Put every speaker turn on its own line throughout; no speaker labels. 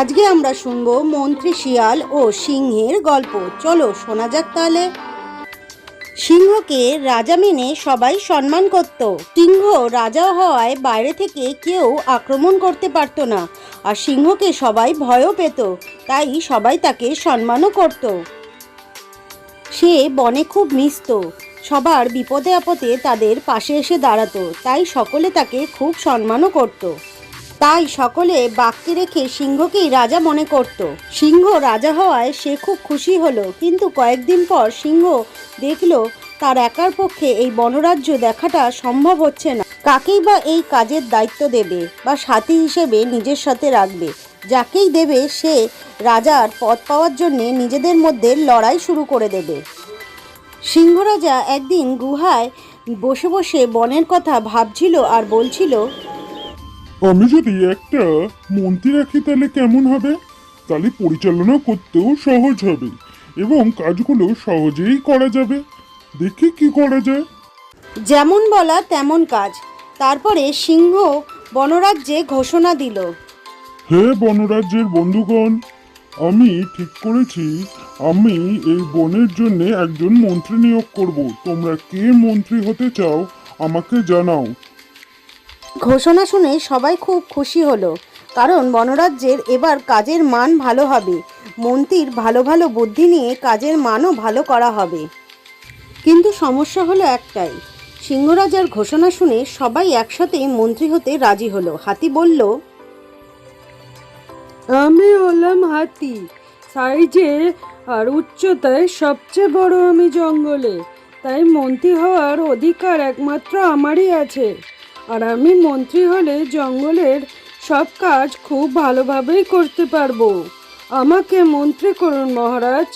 আজকে আমরা শুনব মন্ত্রী শিয়াল ও সিংহের গল্প। চলো শোনা যাক তাহলে। সিংহকে রাজা মেনে সবাই সম্মান করত। সিংহ রাজা হওয়ায় বাইরে থেকে কেউ আক্রমণ করতে পারতো না, আর সিংহকে সবাই ভয়ও পেত, তাই সবাই তাকে সম্মানও করত। সে বনে খুব মিশত। সবার বিপদে আপদে তাদের পাশে এসে দাঁড়াতো, তাই সকলে তাকে খুব সম্মানও করত। তাই সকলে বাক্যে রেখে সিংহকেই রাজা মনে করত। সিংহ রাজা হওয়ায় সে খুব খুশি হলো, কিন্তু কয়েকদিন পর সিংহ দেখল তার একার পক্ষে এই বনরাজ্য দেখাটা সম্ভব হচ্ছে না। কাকেই বা এই কাজের দায়িত্ব দেবে বা সাথী হিসেবে নিজের সাথে রাখবে? যাকেই দেবে সে রাজার পদ পাওয়ার জন্যে নিজেদের মধ্যে লড়াই শুরু করে দেবে। সিংহরাজা একদিন গুহায় বসে বসে বনের কথা ভাবছিল আর বলছিল
আমি যদি একটা মন্ত্রী রাখি তাহলে কেমন হবে? তাহলে পরিচালনা করতেও সহজ হবে এবং কাজগুলো সহজেই করা যাবে। দেখি কি করা যায়।
যেমন বলা তেমন কাজ। তারপরে সিংহ বনরাজ্যে ঘোষণা দিল।
হে বনরাজ্যের বন্ধুগণ আমি ঠিক করেছি। আমি এই বনের জন্য একজন মন্ত্রী নিয়োগ করব। তোমরা কে মন্ত্রী হতে চাও আমাকে জানাও।
ঘোষণা শুনে সবাই খুব খুশি হলো। কারণ বনরাজ্যের এবার কাজের মান ভালো হবে। মন্ত্রীর ভালো ভালো বুদ্ধি নিয়ে কাজের মানও ভালো করা হবে। কিন্তু সমস্যা হলো একটাই। সিংহরাজার ঘোষণা শুনে সবাই একসাথে মন্ত্রী হতে রাজি হলো। হাতি বলল,
আমি হলাম হাতি। সাইজে আর উচ্চতায় সবচেয়ে বড় আমি জঙ্গলে। তাই মন্ত্রী হওয়ার অধিকার একমাত্র আমারই আছে। আর আমি মন্ত্রী হলে জঙ্গলের সব কাজ খুব ভালোভাবেই করতে পারব। আমাকে মন্ত্রী করুন মহারাজ।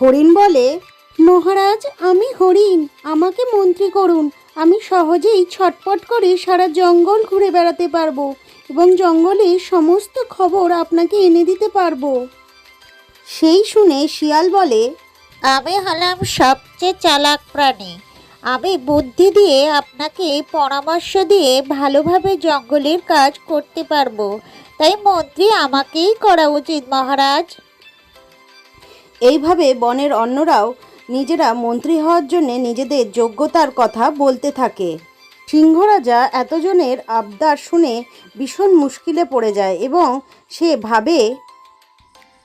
হরিণ বলে মহারাজ আমি হরিণ আমাকে মন্ত্রী করুন। আমি সহজেই ছটপট করে সারা জঙ্গল ঘুরে বেড়াতে পারব এবং জঙ্গলের সমস্ত খবর আপনাকে এনে দিতে পারব। সেই শুনে শিয়াল বলে
আমি হলাম সবচেয়ে চালাক প্রাণী। আমি বুদ্ধি দিয়ে আপনাকে পরামর্শ দিয়ে ভালোভাবে জঙ্গলের কাজ করতে পারব। তাই মন্ত্রী আমাকেই করা উচিত মহারাজ।
এইভাবে বনের অন্যরাও নিজেরা মন্ত্রী হওয়ার জন্য নিজেদের যোগ্যতার কথা বলতে থাকে। সিংহরাজা এতজনের আবদার শুনে ভীষণ মুশকিলে পড়ে যায় এবং সে ভাবে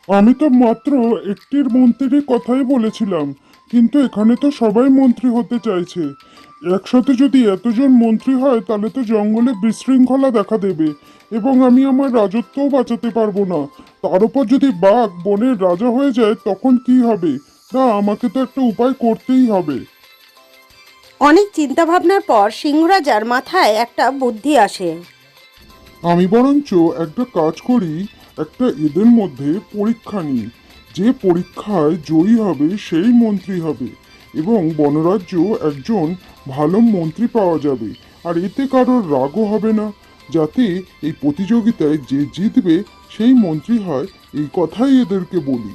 আমি তো মাত্র একটির মন্ত্রীর কথাই বলেছিলাম। কিন্তু এখানে তো সবাই মন্ত্রী হতে চাইছে। একসাথে যদি এতজন মন্ত্রী হয় তাহলে তো জঙ্গলে বিশৃঙ্খলা দেখা দেবে এবং আমি আমার রাজত্বও বাঁচাতে পারব না। তার উপর যদি বাঘ বনের রাজা হয়ে যায় তখন কি হবে? না আমাকে তো একটা উপায় করতেই হবে।
অনেক চিন্তাভাবনার পর সিংহরাজার মাথায় একটা বুদ্ধি আসে।
আমি বরঞ্চ একটা কাজ করি একটা এদের মধ্যে পরীক্ষা নিই। যে পরীক্ষায় জয়ী হবে, সেই মন্ত্রী হবে এবং বনরাজ্য একজন ভালো মন্ত্রী পাওয়া যাবে। আর এতে কারোর রাগও হবে না, যাতে এই প্রতিযোগিতায় যে জিতবে, সেই মন্ত্রী হয়, এই কথাই এদেরকে বলি।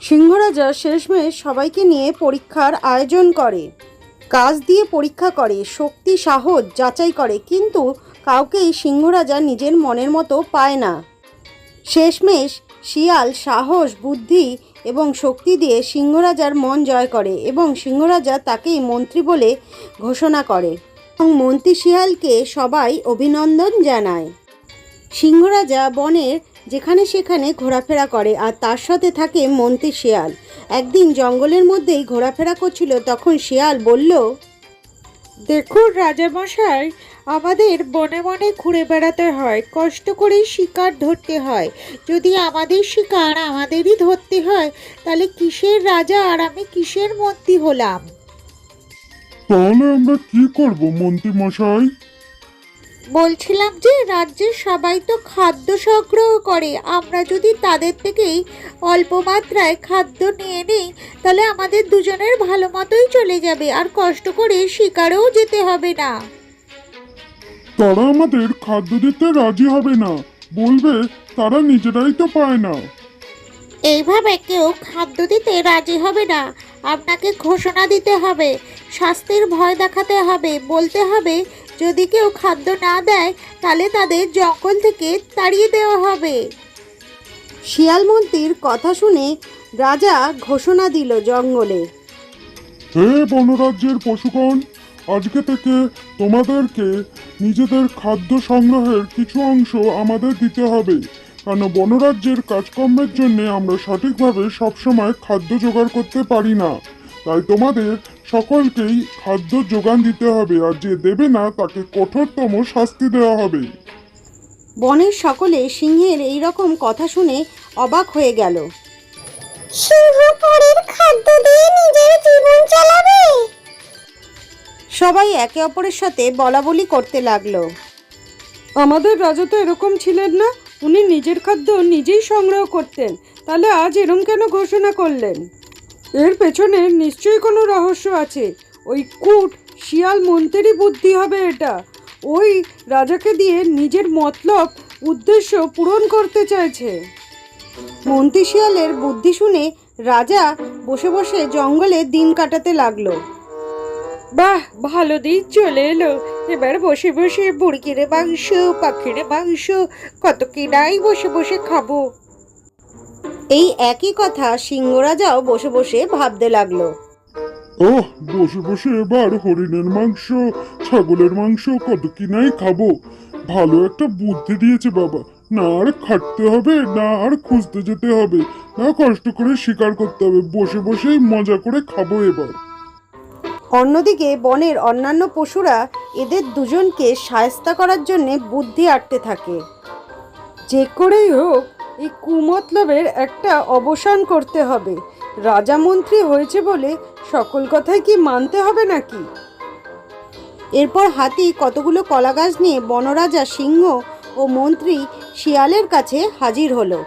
সিংহরাজা শেষমেশ সবাইকে নিয়ে পরীক্ষার আয়োজন করে। কাজ দিয়ে পরীক্ষা করে, শক্তি, সাহস যাচাই করে, কিন্তু কাউকেই সিংহরাজা নিজের মনের মতো পায় না। শেষমেশ শিয়াল সাহস, বুদ্ধি এবং শক্তি দিয়ে সিংহরাজার মন জয় করে এবং সিংহরাজা তাকেই মন্ত্রী বলে ঘোষণা করে এবং মন্ত্রী শিয়ালকে সবাই অভিনন্দন জানায়। সিংহরাজা বনের যেখানে সেখানে ঘোরাফেরা করে আর তার সাথে থাকে মন্ত্রী শিয়াল। একদিন জঙ্গলের মধ্যেই ঘোরাফেরা করছিল, তখন শিয়াল বলল,
দেখুন রাজামশাই আমাদের বনে বনে ঘুরে বেড়াতে হয় কষ্ট করে শিকার ধরতে হয়। যদি আমাদের শিকার আমাদেরই ধরতে হয় তাহলে কিসের রাজা আর আমি কিসের মন্ত্রী হলাম?
তাহলে আমরা কি করব মন্ত্রী মশাই?
বলছিলাম যে রাজ্যের সবাই তো খাদ্য সংগ্রহ করে। আমরা যদি তাদের থেকেই অল্প মাত্রায় খাদ্য নিয়ে নিই তাহলে আমাদের দুজনের ভালো মতোই চলে যাবে। আর কষ্ট করে শিকারেও যেতে হবে না।
তারা আমাদের খাদ্য দিতে রাজি হবে না। বলবে তারা নিজেরাই তো পায় না।
এইভাবে কেউ খাদ্য দিতে রাজি হবে না। আপনাকে ঘোষণা দিতে হবে। শাস্তির ভয় দেখাতে হবে। বলতে হবে যদি কেউ খাদ্য না দেয় তাহলে তাদের জঙ্গল থেকে তাড়িয়ে দেওয়া হবে।
শিয়াল মন্ত্রীর কথা শুনে রাজা ঘোষণা দিল জঙ্গলে।
হে বনরাজ্যের পশুগণ আজকে থেকে তোমাদেরকে নিজেদের খাদ্য সংগ্রহের কিছু অংশ আমাদের দিতে হবে। কেন বনরাজ্যের কাজকর্মের জন্য আমরা সঠিকভাবে সবসময় খাদ্য জোগাড় করতে পারি না। তাই তোমাদের সকলকেই খাদ্য যোগান দিতে হবে আর যে দেবে না তাকে কঠোরতম শাস্তি দেওয়া হবে।
বনের সকলে সিংহের এই রকম কথা শুনে অবাক হয়ে গেল।
সিংহ পরের খাদ্য দিয়ে নিজের জীবন চালাবে?
সবাই একে অপরের সাথে বলাবলি করতে লাগল।
আমাদের রাজা তো এরকম ছিলেন না। উনি নিজের খাদ্য নিজেই সংগ্রহ করতেন। তাহলে আজ এরম কেন ঘোষণা করলেন? এর পেছনে নিশ্চয়ই কোনো রহস্য আছে। ওই কুট, শিয়াল মন্ত্রেরই বুদ্ধি হবে এটা। ওই রাজাকে দিয়ে নিজের মতলব, উদ্দেশ্য পূরণ করতে চাইছে।
মন্ত্রী শিয়ালের বুদ্ধি শুনে রাজা বসে বসে জঙ্গলে দিন কাটাতে লাগল।
বাহ, ভালো দিন চলে এলো। এবার বসে বসে মুরগির মাংস, পাখির মাংস, কত কি নাই বসে বসে খাব।
এই একই কথা সিংহ রাজাও বসে বসে ভাবতে লাগল।
ওহ, বসে বসে এবার হরিণের মাংস, ছাগলের মাংস, কত কি নাই খাব। ভালো একটা বুদ্ধি দিয়েছে বাবা। না আর খাটতে হবে, না আর খুঁজতে যেতে হবে। না কষ্ট করে শিকার করতে হবে। বসে বসেই মজা করে খাব এবার।
অন্যদিকে বনের অন্যান্য পশুরা এদের দুজনকে সায়স্তা করার জন্যে বুদ্ধি আটতে থাকে।
যে করেই হোক, এই কুমতলবের একটা অবসান করতে হবে। রাজা মন্ত্রী হয়েছে বলে সকল কথাই কি মানতে হবে নাকি?
এরপর হাতি কতগুলো কলা গাছ নিয়ে বনরাজা সিংহ ও মন্ত্রী শিয়ালের কাছে হাজির হলো।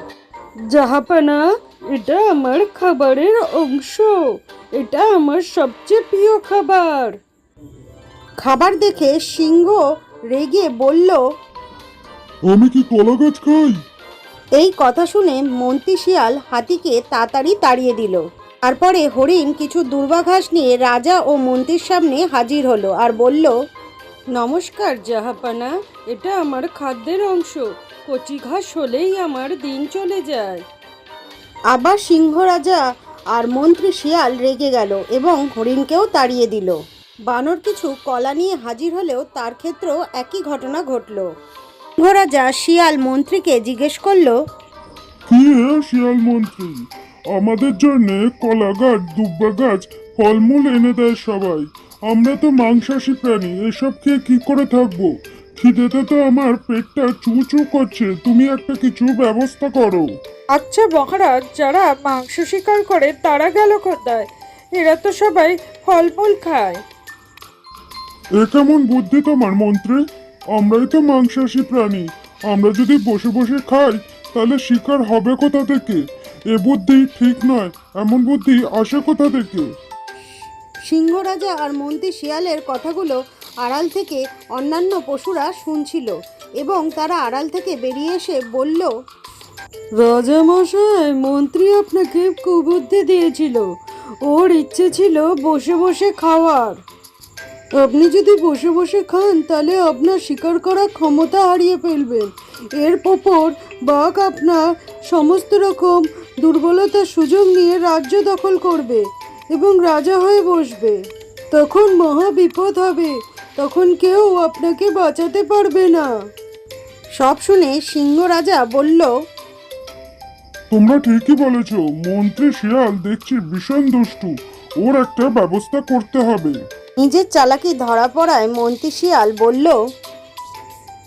জাহাপানা এটা আমার খাবারের অংশ। এটা আমার সবচেয়ে প্রিয় খাবার।
খাবার দেখে সিংহ রেগে বলল
আমি কি কলা গাছ খাই?
এই কথা শুনে মন্ত্রী শিয়াল হাতিকে তাড়াতাড়ি তাড়িয়ে দিল। তারপরে হরিণ কিছু দুর্বাঘাস নিয়ে রাজা ও মন্ত্রীর সামনে হাজির হলো আর বলল
নমস্কার জাহাপানা। এটা আমার খাদ্যের অংশ। কচি ঘাস হলেই আমার দিন চলে যায়।
আবার সিংহ রাজা আর মন্ত্রী শিয়াল রেগে গেল এবং হরিণকেও তাড়িয়ে দিল। বানর কিছু কলা নিয়ে হাজির হলেও তার ক্ষেত্রেও একই ঘটনা ঘটল। সিংহ রাজা শিয়াল মন্ত্রীকে জিজ্ঞেস করল,
কি শিয়াল মন্ত্রী? আমাদের জন্য কলা গাছ, দুব্বা গাছ, ফলমূল এনে দেয় সবাই। আমরা তো মাংসাশী প্রাণী, এসব খেয়ে কি করে থাকব? খিদেতে তো আমার পেটটা চু চু করছে। তুমি একটা কিছু ব্যবস্থা করো।
আচ্ছা মহারাজ যারা মাংস শিকার করে তারা গেল কোথায়? এরা তো সবাই ফলমূল খায়।
এ কেমন বুদ্ধি তোমার মন্ত্রী? আমরাই তো মাংসাশী প্রাণী। আমরা যদি বসে বসে খাই তাহলে শিকার হবে কোথা থেকে? এ বুদ্ধি ঠিক নয় এমন বুদ্ধি আসে কোথা থেকে?
সিংহ রাজা আর মন্ত্রী শিয়ালের কথাগুলো আড়াল থেকে অন্যান্য পশুরা শুনছিল এবং তারা আড়াল থেকে বেরিয়ে এসে বলল,
রাজামশাই, মন্ত্রী আপনাকে কুবুদ্ধি দিয়েছিল। ওর ইচ্ছে ছিল বসে বসে খাওয়ার। আপনি যদি বসে বসে খান, তাহলে আপনার শিকার করার ক্ষমতা হারিয়ে ফেলবেন। এর ওপর বাঘ আপনার সমস্ত রকম দুর্বলতার সুযোগ নিয়ে রাজ্য দখল করবে এবং রাজা হয়ে বসবে। তখন মহা বিপদ হবে। তখন কেউ আপনাকে বাঁচাতে পারবে না।
সব শুনে সিংহ রাজা বলল
তোমরা ঠিকই বলেছ মন্ত্রী শিয়াল দেখছি ভীষণ দুষ্টু। ওর একটা ব্যবস্থা করতে হবে।
নিজের চালাকি ধরা পড়ায় মন্ত্রী শিয়াল বলল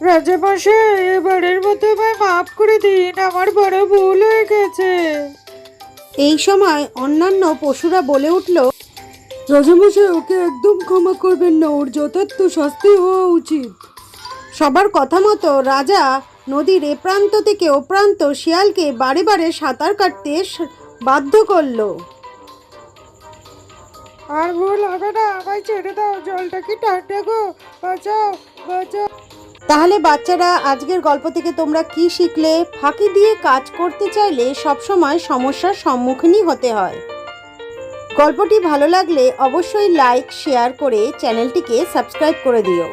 রাজামশাই এবারের মতো আমায় মাফ করে দিন আমার বড় ভুল হয়ে গেছে।
এই সময় অন্যান্য পশুরা বলে উঠল
রাজামশাই ওকে একদম ক্ষমা করবেন না ওর যথার্থ শাস্তি হওয়া উচিত।
সবার কথা মতো রাজা নদীর এ প্রান্ত থেকে ও প্রান্ত শিয়ালকে বারে বারে সাঁতার কাটতে বাধ্য করল।
আর ভুল হবে না আমায় ছেড়ে দাও জলটা কি ঠান্ডা গো? বাঁচাও বাঁচাও।
তাহলে বাচ্চারা আজকের গল্প থেকে তোমরা কি শিখলে? ফাঁকি দিয়ে কাজ করতে চাইলে সবসময় সমস্যার সম্মুখীনই হতে হয়। গল্পটি ভালো লাগলে অবশ্যই লাইক শেয়ার করে চ্যানেলটিকে সাবস্ক্রাইব করে দিও।